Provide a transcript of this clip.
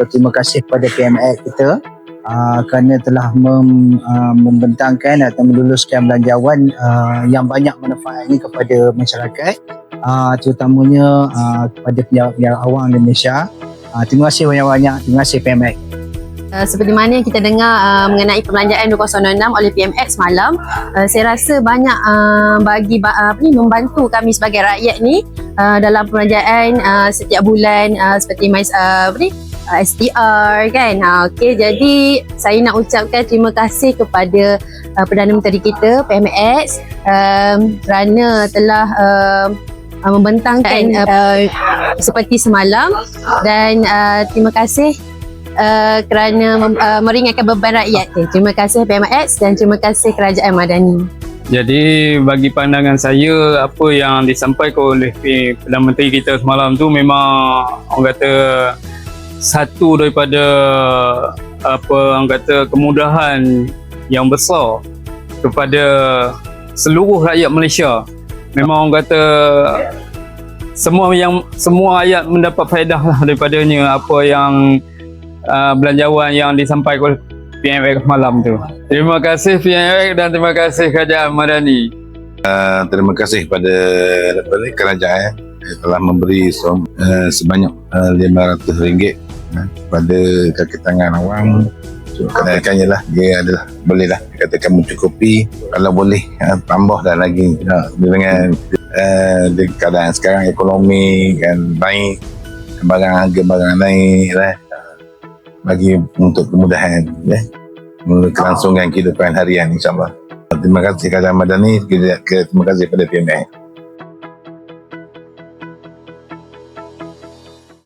berterima kasih kepada PMX kita uh, kerana telah mem, uh, membentangkan atau meluluskan belanjawan uh, yang banyak manfaatnya kepada masyarakat uh, terutamanya uh, kepada penjara-penjara awam Indonesia. Uh, terima kasih banyak-banyak. Terima kasih PMX. Uh, seperti mana yang kita dengar uh, mengenai perbelanjaan 2006 oleh PMX semalam, uh, saya rasa banyak uh, bagi ba- apa ni membantu kami sebagai rakyat ni uh, dalam perbelanjaan uh, setiap bulan uh, seperti uh, apa ni uh, STR kan. Uh, Okey, jadi saya nak ucapkan terima kasih kepada uh, Perdana Menteri kita PMX um, kerana telah um, uh, membentangkan uh, seperti semalam dan uh, terima kasih uh, kerana mem, uh, meringankan beban rakyat. Okay, terima kasih PMX dan terima kasih Kerajaan Madani. Jadi bagi pandangan saya apa yang disampaikan oleh Perdana Menteri kita semalam tu memang orang kata satu daripada apa orang kata kemudahan yang besar kepada seluruh rakyat Malaysia. Memang orang kata semua yang semua rakyat mendapat faedah lah daripadanya apa yang uh, belanjawan yang disampaikan oleh PMX malam tu. Terima kasih PMX dan terima kasih Kerajaan Madani. Uh, terima kasih kepada kerajaan eh, telah memberi uh, sebanyak uh, RM500 uh, kepada kaki tangan awam katakan lah dia adalah boleh lah katakan mencukupi. Kalau boleh uh, tambah dan lagi. Uh, dengan di keadaan sekarang ekonomi kan baik barang harga barang naik lah. Bagi untuk kemudahan ya. Melalui kelangsungan kehidupan harian insyaAllah terima kasih kepada Madani terima kasih kepada PMA